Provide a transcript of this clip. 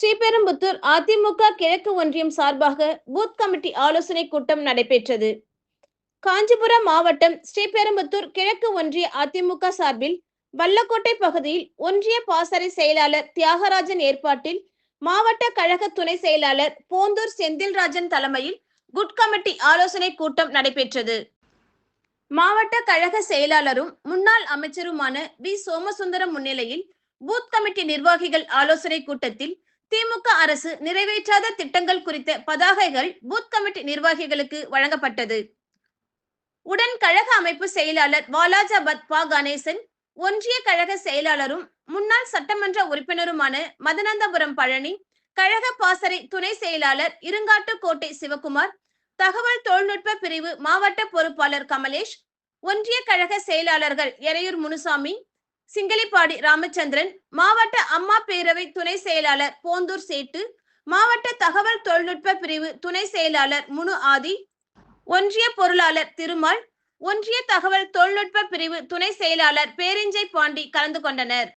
ஸ்ரீபெரும்புத்தூர் அதிமுக கிழக்கு ஒன்றியம் சார்பாக பூத் கமிட்டி ஆலோசனை கூட்டம் நடைபெற்றது. காஞ்சிபுரம் மாவட்டம் ஸ்ரீபெரும்புத்தூர் கிழக்கு ஒன்றிய அதிமுக சார்பில் வல்லக்கோட்டை பகுதியில் ஒன்றிய பாசறை செயலாளர் தியாகராஜன் ஏற்பாட்டில் மாவட்ட கழக துணை செயலாளர் போந்தூர் செந்தில்ராஜன் தலைமையில் குட் கமிட்டி ஆலோசனை கூட்டம் நடைபெற்றது. மாவட்ட கழக செயலாளரும் முன்னாள் அமைச்சருமான வி. சோமசுந்தரம் முன்னிலையில் பூத் கமிட்டி நிர்வாகிகள் ஆலோசனை கூட்டத்தில் திமுக அரசு நிறைவேற்றாத திட்டங்கள் குறித்த பதாகைகள் பூத் கமிட்டி நிர்வாகிகளுக்கு வழங்கப்பட்டது. உடன் கழக அமைப்பு செயலாளர் வாலாஜாபாத் பா கணேசன் ஒன்றிய கழக செயலாளரும் முன்னாள் சட்டமன்ற உறுப்பினருமான மதனந்தபுரம் பழனி கழக பாசறை துணை செயலாளர் இருங்காட்டுக்கோட்டை சிவகுமார் தகவல் தொழில்நுட்ப பிரிவு மாவட்ட பொறுப்பாளர் கமலேஷ் ஒன்றிய கழக செயலாளர்கள் எரையூர் முனுசாமி சிங்கலிப்பாடி ராமச்சந்திரன் மாவட்ட அம்மா பேரவை துணை செயலாளர் போந்தூர் சேட்டு மாவட்ட தகவல் தொழில்நுட்ப பிரிவு துணை செயலாளர் முனு ஆதி ஒன்றிய பொருளாளர் திருமால் ஒன்றிய தகவல் தொழில்நுட்ப பிரிவு துணை செயலாளர் பேரிஞ்சை பாண்டி கலந்து கொண்டனர்.